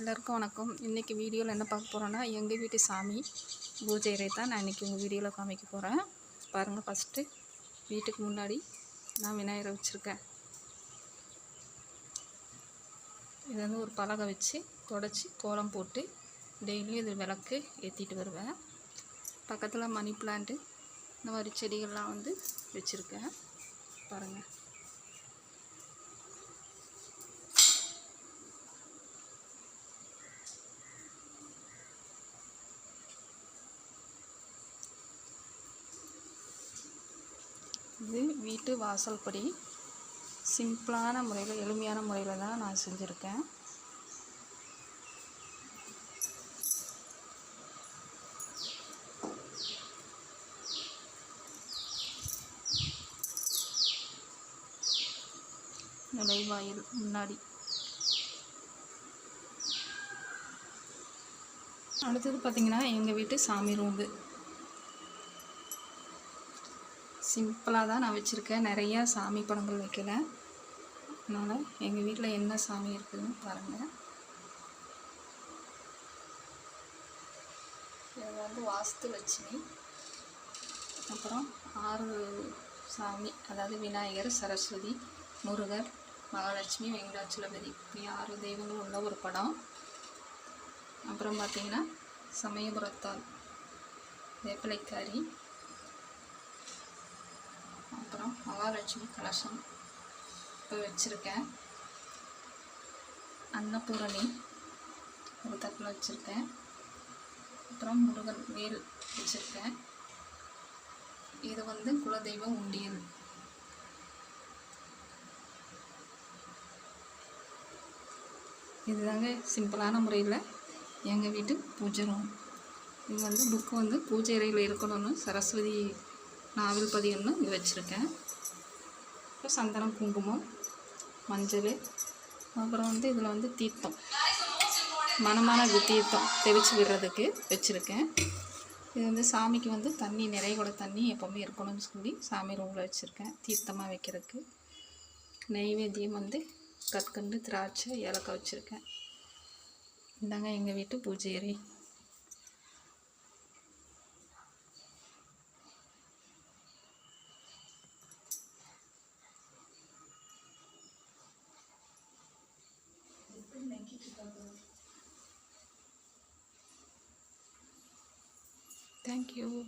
எல்லாருக்கும் வணக்கம். இன்றைக்கி வீடியோவில் என்ன பார்க்க போகிறோன்னா எங்கள் வீட்டு சாமி பூஜை இறை தான் நான் இன்றைக்கி உங்கள் வீடியோவில் காமிக்க போகிறேன் பாருங்கள் ஃபஸ்ட்டு வீட்டுக்கு முன்னாடி நான் விநாயகரை வச்சுருக்கேன். இது வந்து ஒரு பலகை வச்சு தொடச்சி கோலம் போட்டு டெய்லியும் இது விளக்கு ஏற்றிட்டு வருவேன். பக்கத்தில் மணி பிளான்ட்டு இந்த மாதிரி செடிகள்லாம் வந்து வச்சுருக்கேன். பாருங்கள் இது வீட்டு வாசல் படி சிம்பிளான முறையில் எளிமையான முறையில் தான் நான் செஞ்சுருக்கேன். நுழைவாயில் முன்னாடி. அடுத்தது பார்த்திங்கன்னா எங்கள் வீட்டு சாமி ரூம்பு. சிம்பிளாக தான் நான் வச்சுருக்கேன். நிறையா சாமி படங்கள் வைக்கல. அதனால் எங்கள் வீட்டில் என்ன சாமி இருக்குதுன்னு பாருங்கள் இது வந்து வாஸ்து லட்சுமி. அப்புறம் ஆறு சாமி அதாவது விநாயகர் சரஸ்வதி முருகர் மகாலட்சுமி வெங்கடாச்சலபதி. இப்படி ஆறு தெய்வங்கள் உள்ள ஒரு படம். அப்புறம் பார்த்திங்கன்னா சமயபுரத்தால் வேப்பிலைக்காரி அப்புறம் மகாலட்சுமி கலசம் இப்போ வச்சுருக்கேன். அன்னபூரணி ஒரு தட்டில் வச்சுருக்கேன். அப்புறம் முருகன் வேல் வச்சுருக்கேன். இது வந்து குலதெய்வ உண்டியல். இதுதாங்க சிம்பிளான முறையில் எங்கள் வீட்டு பூஜை ரூம் இது வந்து புக்கு வந்து பூஜை அறையில் இருக்கணும்னு சரஸ்வதி நாவல் பதியம்னு இங்கே வச்சுருக்கேன். அப்புறம் சந்தனம் குங்குமம் மஞ்சள் அப்புறம் வந்து இதில் வந்து தீர்த்தம். மனமான தீர்த்தம் தெளித்து விடுறதுக்கு வச்சுருக்கேன். இது வந்து சாமிக்கு வந்து தண்ணி நிறைய கூட தண்ணி எப்போவுமே இருக்கணும்னு சொல்லி சாமி ரூமில் வச்சுருக்கேன் தீர்த்தமாக வைக்கிறதுக்கு. நெய்வேத்தியம் வந்து கற்கண்டு திராட்சை ஏலக்காய் வச்சுருக்கேன். இந்தாங்க எங்கள் வீட்டு பூஜை Thank you.